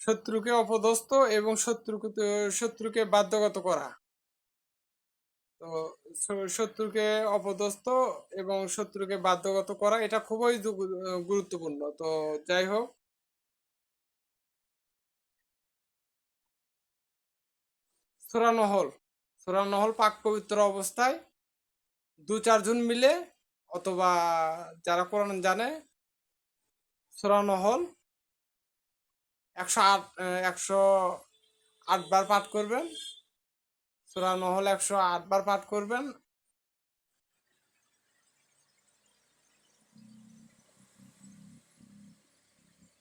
শত্রুকে অপদস্থ এবং শত্রুকে শত্রুকে বাধ্যগত করা। তো শত্রুকে অপদস্থ এবং শত্রুকে বাধ্যগত করা, এটা খুবই গুরুত্বপূর্ণ। তো যাই হোক। সূরা নহল। সূরা নহল পাক পবিত্র অবস্থায় দু চারজন মিলে অথবা যারা কোরআন জানে, সূরা নহল একশো আট একশো আটবার পাঠ করবেন। সূরা নহল একশো আটবার পাঠ করবেন।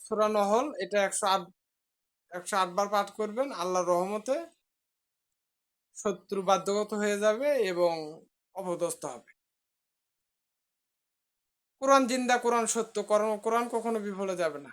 সূরা নহল এটা একশো আট, একশো আটবার পাঠ করবেন আল্লাহর রহমতে। শত্রু বাধ্যগত হয়ে যাবে এবং অপদস্থ হবে। কোরআন জিন্দা, কোরআন সত্য কোরআন কখনো বিফলে যাবে না।